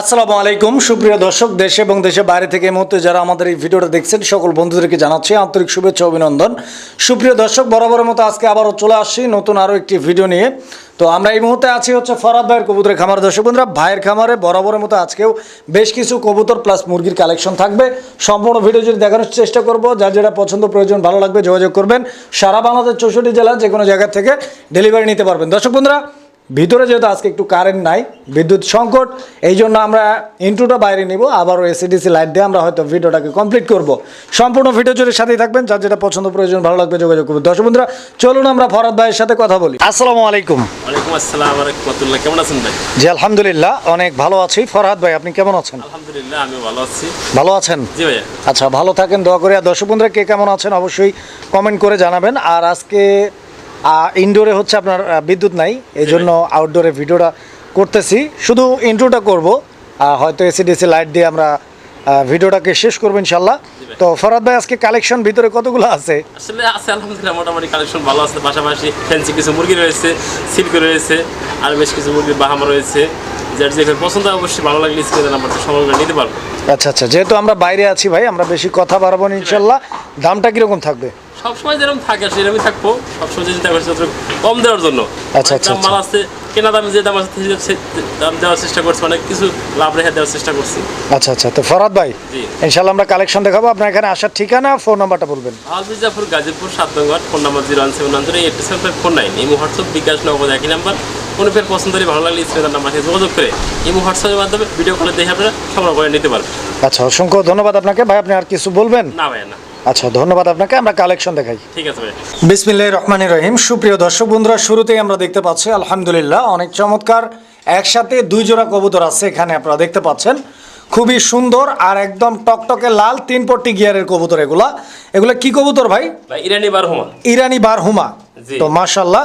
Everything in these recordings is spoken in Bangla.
আসসালামু আলাইকুম, সুপ্রিয় দর্শক, দেশে এবং দেশে বাইরে থেকে মুহূর্তে যারা আমাদের এই ভিডিওটা দেখছেন, সকল বন্ধুদেরকে জানাচ্ছি আন্তরিক শুভেচ্ছা অভিনন্দন। সুপ্রিয় দর্শক, বরাবরের মতো আজকে আবারও চলে আসছি নতুন আরও একটি ভিডিও নিয়ে। তো আমরা এই মুহূর্তে আছি হচ্ছে ফরাদ ভাইয়ের কবুতরের খামার। দর্শক বন্ধুরা, ভাইয়ের খামারে বরাবরের মতো আজকেও বেশ কিছু কবুতর প্লাস মুরগির কালেকশন থাকবে। সম্পূর্ণ ভিডিও যদি দেখানোর চেষ্টা করব, যার যেটা পছন্দ প্রয়োজন, ভালো লাগবে যোগাযোগ করবেন। সারা বাংলাদেশ চৌষট্টি জেলা যে কোনো জায়গা থেকে ডেলিভারি নিতে পারবেন। দর্শক বন্ধুরা ভিতরে যেহেতু আজকে একটু কারেন্ট নাই বিদ্যুৎ সংকট এই জন্য আমরা ইন্টুটা বাইরে নিব আবারও এসিডিসি লাইট দিয়ে আমরা হয়তো ভিডিওটাকে কমপ্লিট করব। সম্পূর্ণ ভিডিও জুড়ে সাথেই থাকবেন যার যেটা পছন্দ প্রয়োজন ভালো লাগবে যোগাযোগ করবেন দর্শক বন্ধুরা চলুন আমরা ফরাদ ভাইয়ের সাথে কথা বলি। আসসালামু আলাইকুম। ওয়ালাইকুম আসসালাম রহমতুল্লাহ কেমন আছেন ভাই? জি আলহামদুলিল্লাহ অনেক ভালো আছি। ফরহাদ ভাই আপনি কেমন আছেন? আলহামদুলিল্লাহ আমি ভালো আছি। ভালো আছেন? জি আচ্ছা ভালো থাকেন দোয়া করে। আর দর্শক বন্ধুরা কে কেমন আছেন অবশ্যই কমেন্ট করে জানাবেন। আর আজকে ইনডোরে হচ্ছে আপনার বিদ্যুৎ নাই এই জন্য আউটডোরে ভিডিওটা করতেছি। শুধু ইন্ট্রোটা করব হয়তো এসিডিসি লাইট দিয়ে আমরা ভিডিওটাকে শেষ করব ইনশাল্লাহ তো ফরাদ ভাই আজকে কালেকশন ভিতরে কতগুলো আছে? আসলে আছে আলহামদুলিল্লাহ মোটামুটি কালেকশন ভালো আছে। পাশাপাশি ফ্যান্সি কিছু মুরগি রয়েছে সিল্ক রয়েছে আর বেশ কিছু মুরগি বাহামা রয়েছে। যার যে পছন্দ অবশ্যই ভালো লাগলে স্ক্রিনে নাম্বার সময় করে নিতে পারব আচ্ছা আচ্ছা যেহেতু আমরা বাইরে আছি ভাই আমরা বেশি কথা বাড়াবো না ইনশাল্লাহ দামটা কীরকম থাকবে? সবসময় যেরকম থাকে সেরকমই থাকব। সবসময় চিন্তা করছি কম দেওয়ার জন্য। আচ্ছা, আচ্ছা, মাল আছে কেনা দাম যে দাম আছে দাম দেওয়ার চেষ্টা করছি অনেক কিছু লাভ রেখে দেওয়ার চেষ্টা করছি। আচ্ছা আচ্ছা। তো ফরাদ ভাই জি। ইনশাল্লাহ আমরা কালেকশন দেখাবো। আপনার এখানে আসার ঠিকানা ফোন নাম্বারটা বলবেন। আলমির্জাপুর গাজীপুর সাত নম্বর phone number zero one seven one zero eight seven five four nine এই হোয়াটসঅ্যাপ বিকাশ নগদ একই নাম্বার কোনো ফের পছন্দ হলে ভালো লাগলে স্ক্রিনের নাম্বার থেকে যোগাযোগ করে এই হোয়াটসঅ্যাপের মাধ্যমে ভিডিও কলে দেখে আপনারা সংগ্রহ করে নিতে পারবেন। আচ্ছা অসংখ্য ধন্যবাদ আপনাকে। ভাই আপনি আর কিছু বলবেন? না ভাই না। আচ্ছা ধন্যবাদ আপনাকে আমরা কালেকশন দেখাই। ঠিক আছে ভাই। বিসমিল্লাহ রহমান রহিম। সুপ্রিয় দর্শক বন্ধুরা শুরুতেই আমরা দেখতে পাচ্ছি আলহামদুলিল্লাহ অনেক চমৎকার। একসাথে দুই জোড়া কবুতর আছে এখানে আপনারা দেখতে পাচ্ছেন। খুবই সুন্দর আর একদম টকটকে লাল তিন পট্টি গিয়ারের কবুতর এগুলা। এগুলা কি কবুতর ভাই? ভাই ইরানি বার হোমা। ইরানি বারহুমা জি। তো মাশাল্লাহ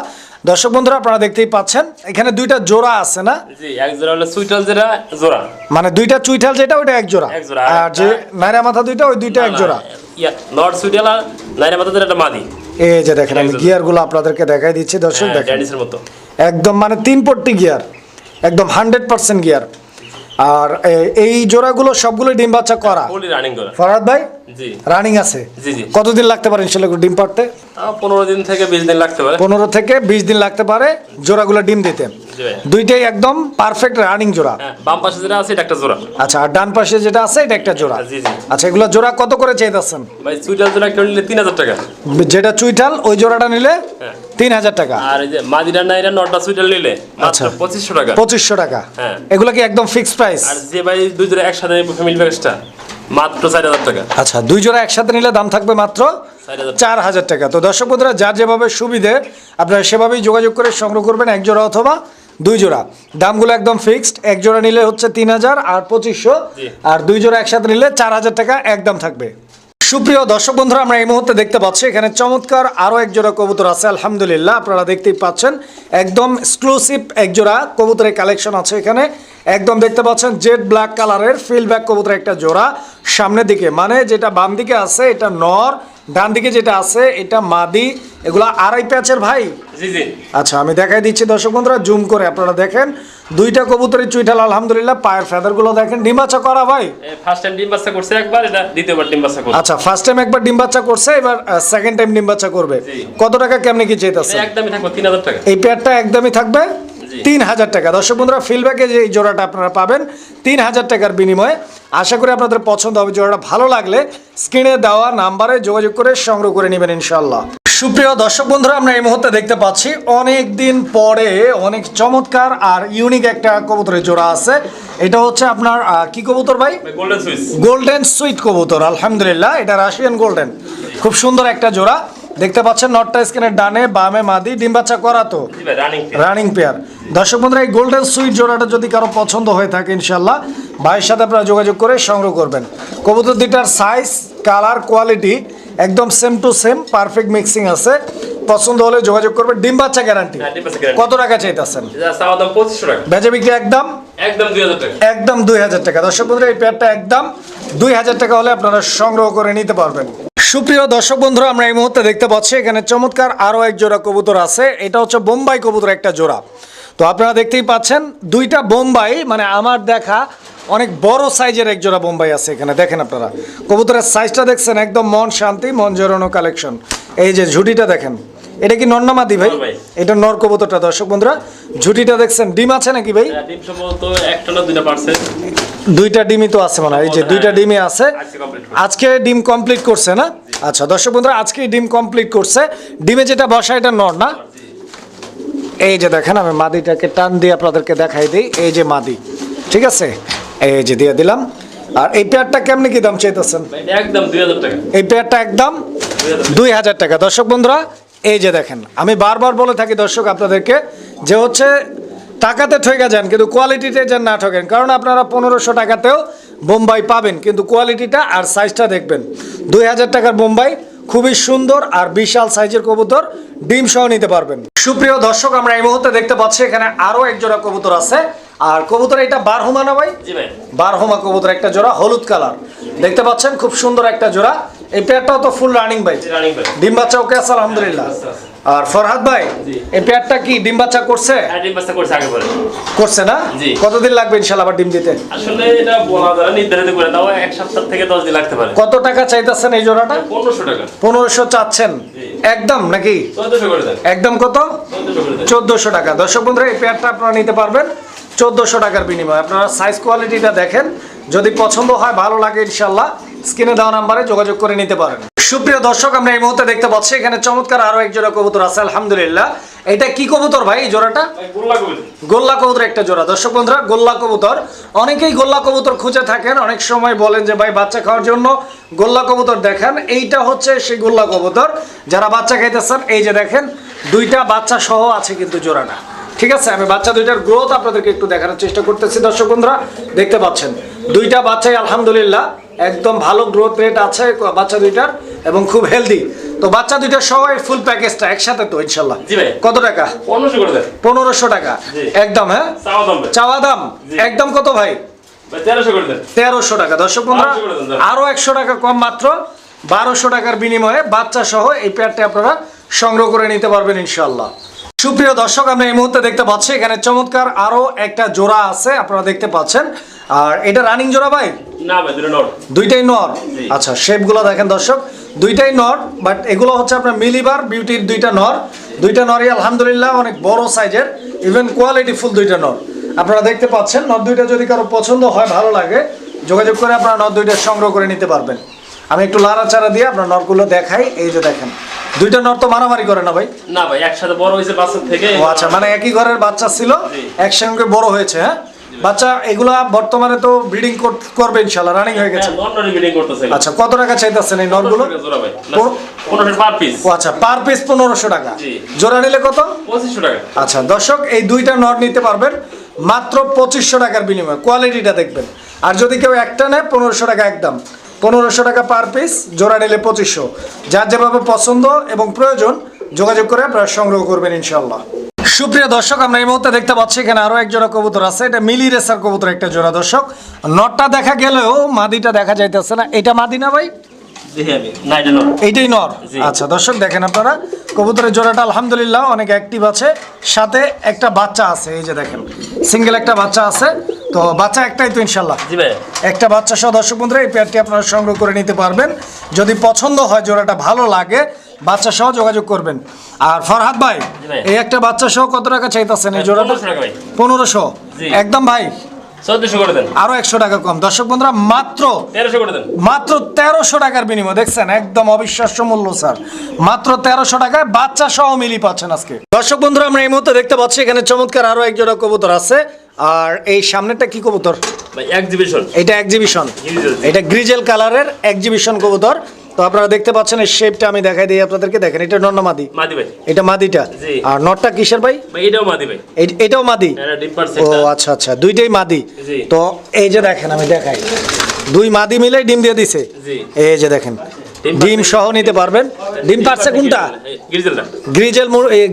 দর্শক বন্ধুরা আপনারা দেখতেই পাচ্ছেন এখানে দুইটা জোড়া আছে না? জি এক জোড়া হলো যেটা জোড়া। মানে দুইটা চুইঠাল যেটা ওইটা এক জোড়া। এক জোড়া, আর যে নাইরা মাথা দুইটা ওই দুইটা এক জোড়া। নর্থ সুইটাল আর নাইরা মাথা একটা মাদি। এই যে দেখেন আমি গিয়ারগুলো আপনাদেরকে দেখাই দিচ্ছি দর্শক হ্যাঁ, দেখেন। মতো। একদম মানে তিন পট্টি গিয়ার একদম হান্ড্রেড পার্সেন্ট গিয়ার। আর এই জোড়াগুলো সবগুলো ডিম বাচ্চা করা। ফরহাদ ভাই? রানিং আছে? কতদিন লাগতে পারে ইনশাল্লাহ ডিম পাড়তে? পনেরো দিন থেকে বিশ দিন লাগতে পারে। পনেরো থেকে বিশ দিন লাগতে পারে জোড়াগুলো ডিম দিতে। দুইটাই একদম পারফেক্ট রানিং জোড়া। হ্যাঁ বাম পাশে যেটা আছে এটা একটা জোড়া। আচ্ছা আর ডান পাশে যেটা আছে এটা একটা জোড়া। জি জি। আচ্ছা এগুলো জোড়া কত করে চাইতেছেন? ভাই সুইটাল জোড়া একটা নিলে তিন হাজার টাকা। যেটা চুইঠাল ওই জোড়াটা নিলে হ্যাঁ। তিন হাজার টাকা। আর এই যে মাদিরা নাইরা নটা সুইটাল নিলে মাত্র আচ্ছা। পঁচিশশো টাকা। পঁচিশশো টাকা। হ্যাঁ। এগুলো কি একদম ফিক্সড প্রাইস আর যে ভাই দুই জোড়া একসাথে ফ্যামিলি প্যাকেজটা মাত্র চার হাজার টাকা। আচ্ছা দুই জোড়া একসাথে নিলে দাম থাকবে মাত্র চার হাজার চার হাজার টাকা। তো দর্শক বন্ধুরা যার যেভাবে সুবিধে আপনারা সেভাবেই যোগাযোগ করে সংগ্রহ করবেন এক জোড়া অথবা দুই জোড়া। দামগুলো একদম ফিক্সড এক জোড়া নিলে হচ্ছে তিন হাজার আর পঁচিশশো আর দুই জোড়া একসাথে নিলে চার হাজার টাকা একদম থাকবে। সুপ্রিয় দর্শক বন্ধুরা আমরা এই মুহূর্তে দেখতে পাচ্ছি এখানে চমৎকার আরও এক জোড়া কবুতর আছে আলহামদুলিল্লাহ আপনারা দেখতেই পাচ্ছেন। একদম এক্সক্লুসিভ একজোড়া কবুতরের কালেকশন আছে এখানে। একদম দেখতে পাচ্ছেন জেড ব্ল্যাক কালারের ফিল ব্যাক কবুতর একটা জোড়া। সামনের দিকে মানে যেটা বাম দিকে আছে এটা নর ডান দিকে যেটা আছে এটা মাদি। এগুলা আড়াই প্যাচের ভাই? আচ্ছা আমি দেখাই দিচ্ছি দর্শক বন্ধুরা জুম করে আপনারা দেখেন। দুইটা কবুতরের চুইঠাল আলহামদুলিল্লাহ পায়ের ফেদারগুলো দেখেন। ডিম্বাচা করা ভাই? ফার্স্ট টাইম ডিম বাচ্চা করছে একবার এটা দ্বিতীয়বার ডিম বাচ্চা করছে। আচ্ছা ফার্স্ট টাইম একবার ডিম বাচ্চা করছে এবার সেকেন্ড টাইম ডিম বাচ্চা করবে। কত টাকা কেমনি কি চাইতেছে একদমই থাকবে তিন হাজার টাকা। এই পেয়ারটা একদমই থাকবে। তিন হাজার টাকা। দর্শক বন্ধুরা ফিলব্যাকে যে এই জোড়াটা আপনারা পাবেন তিন হাজার টাকার বিনিময়ে আশা করি আপনাদের পছন্দ হবে। জোড়াটা ভালো লাগলে স্ক্রিনে দেওয়া নাম্বারে যোগাযোগ করে সংগ্রহ করে নেবেন ইনশাল্লাহ সুপ্রিয় দর্শক বন্ধুরা আমরা এই মুহূর্তে দেখতে পাচ্ছি অনেক দিন পরে অনেক চমৎকার আর ইউনিক একটা কবুতরের জোড়া আছে। এটা হচ্ছে আপনার আহ, কি কবুতর ভাই? গোল্ডেন সুইট কবুতর আলহামদুলিল্লাহ এটা রাশিয়ান গোল্ডেন খুব সুন্দর একটা জোড়া। দেখতে পাচ্ছেন নটটা স্ক্রিনের ডানে বামে মাদি ডিম বাচ্চা করা তো রানিং পেয়ার দর্শক বন্ধুরা এই গোল্ডেন সুইট জোড়াটা যদি কারও পছন্দ হয়ে থাকে ইনশাল্লাহ ভাইয়ের সাথে আপনারা যোগাযোগ করে সংগ্রহ করবেন। কবুতর দুইটার সাইজ কালার কোয়ালিটি একদম same to same perfect mixing আছে। পছন্দ হলে যোগাযোগ করবেন। ডিম বাচ্চা গ্যারান্টি। কত টাকা চাইতেছেন? বেচা বিক্রি একদম? একদম দুই হাজার টাকা। দর্শক বন্ধুরা এই পেয়ারটা একদম দুই হাজার টাকা হলে আপনারা সংগ্রহ করে নিতে পারবেন। সুপ্রিয় দর্শক বন্ধুরা, আমরা এই মুহূর্তে দেখতে পাচ্ছি, এখানে চমৎকার আরও এক জোড়া কবুতর আছে। এটা হচ্ছে বোম্বাই কবুতর একটা জোড়া। তো আপনারা দেখতেই পাচ্ছেন, দুইটা বোম্বাই মানে আমার দেখা অনেক বড় সাইজের এক জোড়া বোম্বাই আছে এখানে। দেখেন আপনারা, কবুতরের সাইজটা দেখছেন, একদম মন শান্তি, মন জোরানো কালেকশন এই যে ঝুটিটা দেখেন। এটা কি নর ভাই। এটা নর কবুতরটা দর্শক বন্ধুরা। ঝুটিটা দেখছেন ডিম আছে নাকি ভাই? হ্যাঁ, ডিম সম্ভবত একটা না দুইটা পার্সেন্ট দুইটা ডিমই তো আছে মানে হয়। এই যে দুইটা ডিমই আছে। আজকে ডিম কমপ্লিট করছে না? আচ্ছা দর্শক বন্ধুরা আজকে ডিম কমপ্লিট করছে। ডিমে যেটা বসা এটা নর না? এই যে দেখেন আমি মাদিটাকে টান দিয়ে আপনাদেরকে দেখাই দিই। এই যে মাদি ঠিক আছে? এই যে দিয়ে দিলাম। আর এই পেয়ারটা কেমনি কি দাম চাইতেছেন? একদম দুই হাজার টাকা। এই পেয়ারটা একদম দুই হাজার টাকা। দর্শক বন্ধুরা এই যে দেখেন আমি বারবার বলে থাকি দর্শক আপনাদেরকে যে হচ্ছে টাকাতে ঠকে যান কিন্তু কোয়ালিটিতে যেন না ঠকেন কারণ আপনারা পনেরোশো টাকাতেও বোম্বাই পাবেন কিন্তু কোয়ালিটিটা আর সাইজটা দেখবেন। দুই হাজার টাকার বোম্বাই খুবই সুন্দর আর বিশাল সাইজের কবুতর ডিম সহ নিতে পারবেন। সুপ্রিয় দর্শক আমরা এই মুহূর্তে দেখতে পাচ্ছি এখানে আরও এক জোড়া কবুতর আছে। আর কবুতর এটা বারহুমা না ভাই। বারহমা কবুতর একটা জোড়া হলুদ কালার। দেখতে পাচ্ছেন খুব সুন্দর একটা জোড়া। এই পেয়ারটাও তো ফুল রানিং ভাই ডিম বাচ্চা ওকে আছে আলহামদুলিল্লাহ। আচ্ছা। আর ফরহাদ ভাই। এই পেয়ারটা কি ডিম বাচ্চা করছে? হ্যাঁ ডিম বাচ্চা করছে আগে পরে। করছে না? কতদিন লাগবে আবার ডিম দিতে? আসলে এটা বলা যায় নির্ধারিত করে দাও এক সপ্তাহ থেকে দশ দিন লাগতে পারে। কত টাকা চাইতেছেন এই জোড়াটা? পনেরোশো টাকা। চাচ্ছেন। একদম নাকি? চোদ্দশো করে দেন। একদম কত? চোদ্দশো করে দেন। চোদ্দোশো টাকা। দর্শক বন্ধুরা এই পেয়ারটা আপনারা নিতে পারবেন চোদ্দোশো টাকার বিনিময়ে। আপনারা সাইজ কোয়ালিটিটা দেখেন। যদি পছন্দ হয় ভালো লাগে ইনশাল্লাহ। স্ক্রিনে দেওয়া নাম্বারে যোগাযোগ করে নিতে পারেন। সুপ্রিয় দর্শক আমরা এই মুহূর্তে দেখতে পাচ্ছি এখানে চমৎকার আরও এক জোড়া কবুতর আছে আলহামদুলিল্লাহ। এটা কি কবুতর ভাই জোড়াটা? গোল্লা কবুতর। একটা জোড়া। দর্শক বন্ধুরা গোল্লা কবুতর। অনেকেই গোল্লা কবুতর খুঁজে থাকেন অনেক সময় বলেন যে ভাই বাচ্চা খাওয়ার জন্য গোল্লা কবুতর দেখেন। এইটা হচ্ছে সেই গোল্লা কবুতর। যারা বাচ্চা খাইতেছেন এই যে দেখেন দুইটা বাচ্চা সহ আছে কিন্তু জোড়াটা। ঠিক আছে? আমি বাচ্চা দুইটার গ্রোথ আপনাদেরকে একটু দেখানোর চেষ্টা করতেছি দর্শক বন্ধুরা দেখতে পাচ্ছেন। দুইটা বাচ্চাই আলহামদুলিল্লাহ একদম ভালো গ্রোথ রেট আছে বাচ্চা দুইটার এবং খুব হেলদি তো বাচ্চা দুইটা সহ এই ফুল প্যাকেজটা একসাথে তো ইনশাল্লাহ। জি ভাই। কত টাকা? পনেরোশো করে দেন। পনেরোশো টাকা। জি। একদম হ্যাঁ? চাওয়া দাম ভাই। চাওয়া দাম। একদম কত ভাই? তেরোশো করে দেন। তেরোশো টাকা। দর্শক বন্ধুরা 1200 করে দেন, দাদা। আরও একশো টাকা কম মাত্র। বারোশো টাকার বিনিময়ে বাচ্চা সহ এই পেয়ারটি আপনারা সংগ্রহ করে নিতে পারবেন ইনশাল্লাহ। সুপ্রিয় দর্শক আমরা এই মুহূর্তে দেখতে পাচ্ছি এখানে চমৎকার আরও একটা জোড়া আছে আপনারা দেখতে পাচ্ছেন। আর এটা রানিং জোড়া ভাই? না ভাই দুটো দুইটাই নর। আচ্ছা শেপগুলো দেখেন দর্শক। দুইটাই নর বাট এগুলো হচ্ছে আপনার মিলিবার বিউটির দুইটা নর। দুইটা নরই আলহামদুলিল্লাহ অনেক বড় সাইজের ইভেন কোয়ালিটি ফুল দুইটা নর। আপনারা দেখতে পাচ্ছেন নর দুইটা যদি কারও পছন্দ হয় ভালো লাগে যোগাযোগ করে আপনারা নর দুইটা সংগ্রহ করে নিতে পারবেন। আমি একটু লাড়াচাড়া দিয়ে আপনার নরগুলো দেখাই এই যে দেখেন। দুইটা নর তো মারামারি করে না ভাই? না ভাই একসাথে বড় হয়েছে বাচ্চার থেকে। ও আচ্ছা মানে একই ঘরের বাচ্চা ছিল। একসঙ্গে বড় হয়েছে হ্যাঁ? বাচ্চা এগুলা বর্তমানে তো ব্রিডিং করবে ইনশাল্লাহ রানিং হয়ে গেছে। হ্যাঁ নন মিটিং করতেছে আচ্ছা কত টাকা চাইতেছেন এই পনেরোশো পার পিস ও আচ্ছা পার পিস পনেরোশো টাকা। জি। জোড়া নিলে কত? পঁচিশশো টাকা। আচ্ছা দর্শক এই দুইটা নট নিতে পারবেন মাত্র পঁচিশশো টাকার বিনিময়ে। কোয়ালিটিটা দেখবেন। আর যদি কেউ একটা নেয় পনেরোশো টাকা একদম। পনেরোশো টাকা পার পিস জোড়া নিলে পঁচিশশো। যার যেভাবে পছন্দ এবং প্রয়োজন, যোগাযোগ করে আপনারা সংগ্রহ করবেন ইনশাল্লাহ সুপ্রিয় দর্শক, আমরা এই মুহূর্তে দেখতে পাচ্ছি এখানে আরও এক জোড়া কবুতর আছে। এটা মিলি রেসার কবুতর একটা জোড়া দর্শক। নটটা দেখা গেলেও মাদিটা দেখা যাইতেছে না। এটা মাদি না ভাই? এইটাই নর? আচ্ছা দর্শক দেখেন আপনারা কবুতরের জোড়াটা আলহামদুলিল্লাহ অনেক অ্যাক্টিভ আছে সাথে একটা বাচ্চা আছে এই যে দেখেন সিঙ্গেল একটা বাচ্চা আছে তো বাচ্চা একটাই তো ইনশাল্লাহ। একটা বাচ্চা সহ দর্শক বন্ধুরা এই পেয়ারটি আপনারা সংগ্রহ করে নিতে পারবেন। যদি পছন্দ হয় জোড়াটা ভালো লাগে বাচ্চা সহ যোগাযোগ করবেন। আর ফরহাদ ভাই এই একটা বাচ্চা সহ কত টাকা চাইতেছেন এই জোড়াটা? 1500 টাকা ভাই। পনেরোশো। একদম ভাই চোদ্দশো করে দেন। আরও একশো টাকা কম। দর্শক বন্ধুরা মাত্র তেরোশো করে দেন। মাত্র তেরোশো টাকার বিনিময়। দেখছেন? একদম অবিশ্বাস্য মূল্য স্যার। মাত্র তেরোশো টাকায় বাচ্চা সহ মিলি পাচ্ছেন আজকে। দর্শক বন্ধুরা আমরা এই মুহূর্তে দেখতে পাচ্ছি এখানে চমৎকার আরও এক জোড়া কবুতর আছে। আর এই সামনেটা কি কবুতর? এক্সিবিশন এটা এক্সিবিশন এটা গ্রিজেল কালারের এক্সিবিশন কবুতর। তো আপনারা দেখতে পাচ্ছেন এই শেপটা আমি দেখাই দিই আপনাদেরকে। দেখেন এটা নন্না মাদি? মাদি ভাই। এটা মাদিটা। আর নটটা কিসের ভাই? ভাই এটাও মাদি ভাই। এটাও মাদি? ও আচ্ছা আচ্ছা দুইটাই মাদি। তো এই যে দেখেন আমি দেখাই। দুই মাদি মিলে ডিম দিয়ে দিছে। এই যে দেখেন ডিম সহ নিতে পারবেন। ডিম পারছে কোনটা? গ্রিজেলটা। গ্রিজেল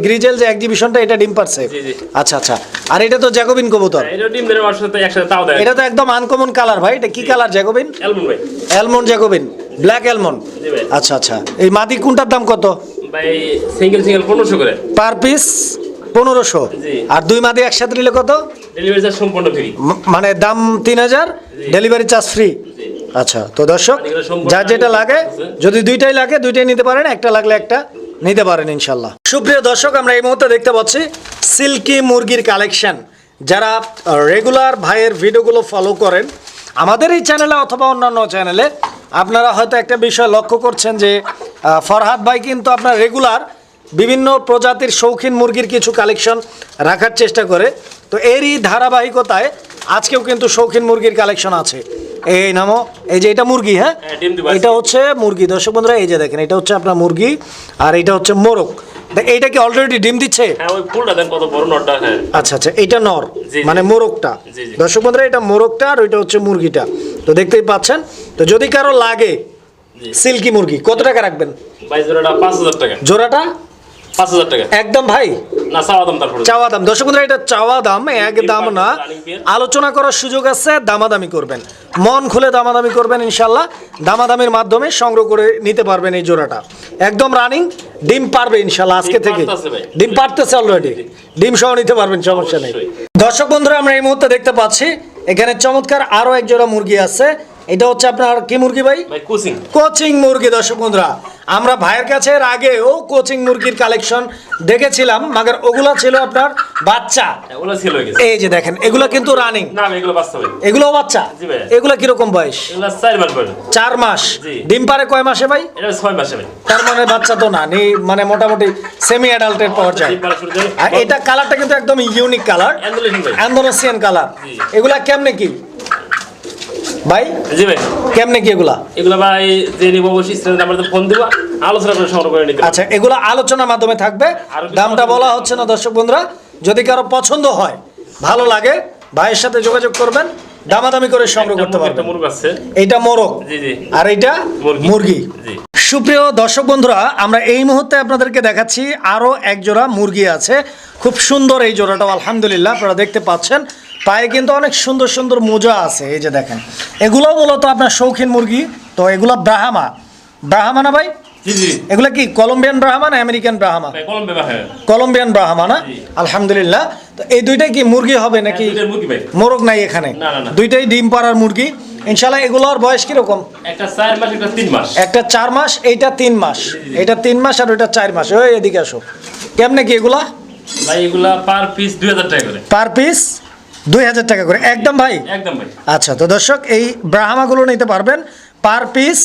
গ্রিজেল যে এক্সিবিশনটা এটা ডিম পারছে জি, জি। আচ্ছা আচ্ছা। আর এটা তো জ্যাকোবিন কবুতর। এটা দেয়। এটা তো একদম আনকমন কালার ভাই। এটা কি colour Jacobin? Almond Jacobin. Black almond আচ্ছা আচ্ছা। এই মাদি কোনটার দাম কত? ভাই সিঙ্গেল সিঙ্গেল পনেরোশো করে। পার পিস পনেরোশো। আর দুই মাদি একসাথে নিলে কত? ডেলিভারি চার্জ সম্পূর্ণ ফ্রি মানে দাম তিন হাজার? ডেলিভারি চার্জ ফ্রি আচ্ছা তো দর্শক যার যেটা লাগে যদি দুইটাই লাগে দুইটাই নিতে পারেন একটা লাগলে একটা নিতে পারেন ইনশাল্লাহ। সুপ্রিয় দর্শক আমরা এই মুহূর্তে দেখতে পাচ্ছি সিল্কি মুরগির কালেকশন। যারা রেগুলার ভাইয়ের ভিডিওগুলো ফলো করেন আমাদের এই চ্যানেলে অথবা অন্যান্য চ্যানেলে আপনারা হয়তো একটা বিষয় লক্ষ্য করছেন যে ফরহাদ ভাই কিন্তু আপনার রেগুলার বিভিন্ন প্রজাতির শৌখিন মুরগির কিছু কালেকশন রাখার চেষ্টা করে। তো এরই ধারাবাহিকতায় আজকেও কিন্তু শৌখিন মুরগির কালেকশন আছে। এই নামো এই যে এটা মুরগি হ্যাঁ? হ্যাঁ, এটা হচ্ছে মুরগি। দর্শক বন্ধুরা এই যে দেখেন এটা হচ্ছে আপনার মুরগি আর এটা হচ্ছে মোরগ। এইটা কি অলরেডি ডিম দিচ্ছে? হ্যাঁ হ্যাঁ। আচ্ছা আচ্ছা এটা নর। মানে মোরগটা। দর্শক বন্ধুরা এটা মোরগটা আর ওইটা হচ্ছে মুরগিটা। তো দেখতেই পাচ্ছেন তো যদি কারও লাগে সিল্কি মুরগি কত টাকা রাখবেন? বাইশ জোড়াটা পাঁচ হাজার টাকা। জোড়াটা? পাঁচ হাজার টাকা। একদম ভাই? না চাওয়া দাম তারপরে। চাওয়া দাম। দর্শক বন্ধুরা এটা চাওয়া দাম এক দাম না। আলোচনা করার সুযোগ আছে দামাদামি করবেন। মন খুলে দামাদামি করবেন ইনশাল্লাহ দামাদামির মাধ্যমে সংগ্রহ করে নিতে পারবেন এই জোড়াটা। একদম রানিং ডিম পারবে ইনশাল্লাহ আজকে থেকে। ডিম পারতেছে অলরেডি ডিম সহ নিতে পারবেন সমস্যা নেই। অবশ্যই। দর্শক বন্ধুরা আমরা এই মুহূর্তে দেখতে পাচ্ছি এখানে চমৎকার আরও এক জোড়া মুরগি আছে। এটা হচ্ছে আপনার কি মুরগি ভাই? কোচিং। কোচিং মুরগি দর্শক বন্ধুরা। আমরা ভাইয়ের কাছে এর আগেও কোচিং মুরগির কালেকশন দেখেছিলাম মাগার ওগুলা ছিল আপনার বাচ্চা। ওগুলো ছিল এই যে। দেখেন এগুলো কিন্তু রানিং না এগুলো বাস্তবে এগুলো বাচ্চা? জি ভাই। এগুলো কীরকম বয়স? এগুলো চার মাস পরে চার মাস। জি। ডিম পারে কয় মাসে ভাই? এটা ছয় মাসে ভাই। তার মানে বাচ্চা তো না নি মানে মোটামুটি সেমি অ্যাডাল্টের পর্যায়ে আর এটা কালারটা কিন্তু একদম ইউনিক কালার অ্যান্ডোনেসিয়ান কালার জি। এগুলা কেমনে কি? ভাই? জি ভাই। কেমনে কি এগুলা? এগুলো ভাই যে নিব অবশ্যই ফোন দিব আলোচনা করে সংগ্রহ করে নিতে আচ্ছা এগুলো আলোচনার মাধ্যমে থাকবে। দামটা বলা হচ্ছে না দর্শক বন্ধুরা। যদি কারও পছন্দ হয় ভালো লাগে ভাইয়ের সাথে যোগাযোগ করবেন দামাদামি করে সংগ্রহ করতে পারবেন। এইটা মোরগ। আর এইটা মুরগি। মুরগি। সুপ্রিয় দর্শক বন্ধুরা আমরা এই মুহূর্তে আপনাদেরকে দেখাচ্ছি আরও এক জোড়া মুরগি আছে। খুব সুন্দর এই জোড়াটাও আলহামদুলিল্লাহ আপনারা দেখতে পাচ্ছেন। পায়ে কিন্তু অনেক সুন্দর সুন্দর মোজা আছে এই যে দেখেন। এগুলো মূলত আপনার শৌখিন মুরগি। তো এগুলো ব্রাহামা। ব্রাহামা না ভাই? এগুলো কি কলম্বিয়ান ব্রাহ্মা না আমেরিকান ব্রাহ্মা? কলম্বিয়ান ব্রাহ্মা না? আলহামদুলিল্লাহ। তো এই দুইটাই কি মুরগি হবে নাকি? হ্যাঁ, মুরগি নাই এখানে। দুইটাই ডিম পাড়ার মুরগি। ইনশাল্লাহ এগুলোর বয়স কীরকম? একটা চার মাস একটা চার এইটা তিন মাস। এটা তিন মাস আর ওইটা চার মাস। ওই এদিকে আসো। কেমনে কি এগুলা? ভাই এগুলা পার পিস দুই হাজার টাকা করে। Per piece? দুই হাজার টাকা করে। একদম ভাই? একদম ভাই। আচ্ছা তো দর্শক এই ব্রাহ্মাগুলো নিতে পারবেন পার পিস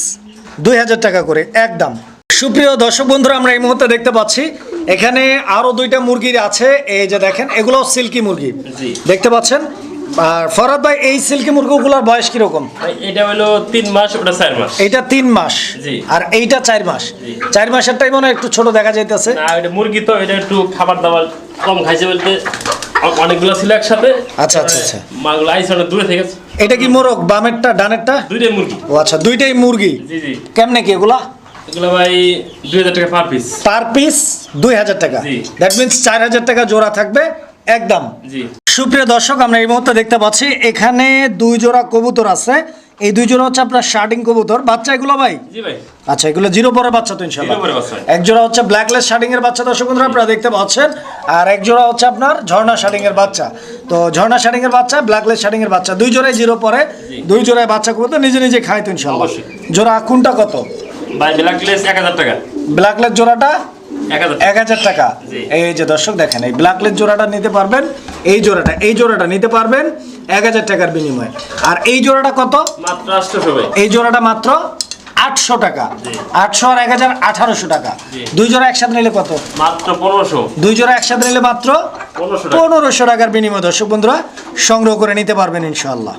দুই হাজার টাকা করে একদম। সুপ্রিয় দর্শক বন্ধুরা আমরা এই মুহূর্তে দেখতে পাচ্ছি এখানে আরও দুইটা মুরগি আছে এই যে দেখেন এগুলো সিল্কি মুরগি। দেখতে পাচ্ছেন? আর ফরাদ ভাই এই সিল্কি মুরগিগুলোর বয়স কীরকম? এটা হলো তিন মাস ওটা চার মাস। এইটা তিন মাস। আর এইটা চার মাস। চার মাসেরটাই মনে একটু ছোট দেখা যাইতেছে। এটা মুরগি তো এটা একটু খাবার দাবার কম খাইছে বলতে অনেকগুলো ছিল একসাথে। আচ্ছা, আচ্ছা, আচ্ছা। মাগুলো আইসে অনেক দূরে থেকে এটা কি মোরগ? বামেরটা ডানেরটা? দুইটাই মুরগি। ও আচ্ছা দুইটাই মুরগি। জি জি। কেমনে কি এগুলা? এগুলো ভাই দুই হাজার টাকা পার পিস পার পিস দুই হাজার টাকা। জি। দ্যাট মিনস চার হাজার টাকা জোড়া থাকবে একদম। জি। সুপ্রিয় দর্শক আমরা এই মুহূর্তে দেখতে পাচ্ছি এখানে দুই জোড়া কবুতর আছে। এই দুই জোড়া হচ্ছে আপনার শার্টিং কবুতর। বাচ্চা এগুলো ভাই? আচ্ছা এগুলো জিরো পরে বাচ্চা তো ইনশাল্লাহ। এক জোড়া হচ্ছে ব্ল্যাকলেস শার্টিং এর বাচ্চা দর্শক বন্ধুরা আপনারা দেখতে পাচ্ছেন। আর এক জোড়া হচ্ছে আপনার ঝর্ণা শার্টিং এর বাচ্চা। তো ঝর্ণা শার্টিং এর বাচ্চা ব্ল্যাকলেস শার্টিং এর বাচ্চা। দুই জোড়ায় জিরো পরে দুই জোড়ায় বাচ্চা কবুতর নিজে নিজে খায় তো ইনশাল্লাহ জোড়া কোনটা কত? ভাই ব্ল্যাক গ্লেস এক হাজার টাকা। ব্ল্যাকলেস জোড়াটা এক হাজার টাকা। এই যে দর্শক দেখেন এই ব্ল্যাকলেস জোড়াটা নিতে পারবেন এই জোড়াটা এই জোড়াটা নিতে পারবেন এক হাজার টাকার বিনিময়ে। আর এই জোড়াটা কত? মাত্র এই জোড়াটা মাত্র আটশো টাকা। আটশো আর এক হাজার আঠারোশো টাকা। দুই জোড়া একসাথে নিলে কত? মাত্র পনেরোশো। দুই জোড়া একসাথে নিলে মাত্র পনেরোশো টাকার বিনিময়ে দর্শক বন্ধুরা সংগ্রহ করে নিতে পারবেন ইনশাল্লাহ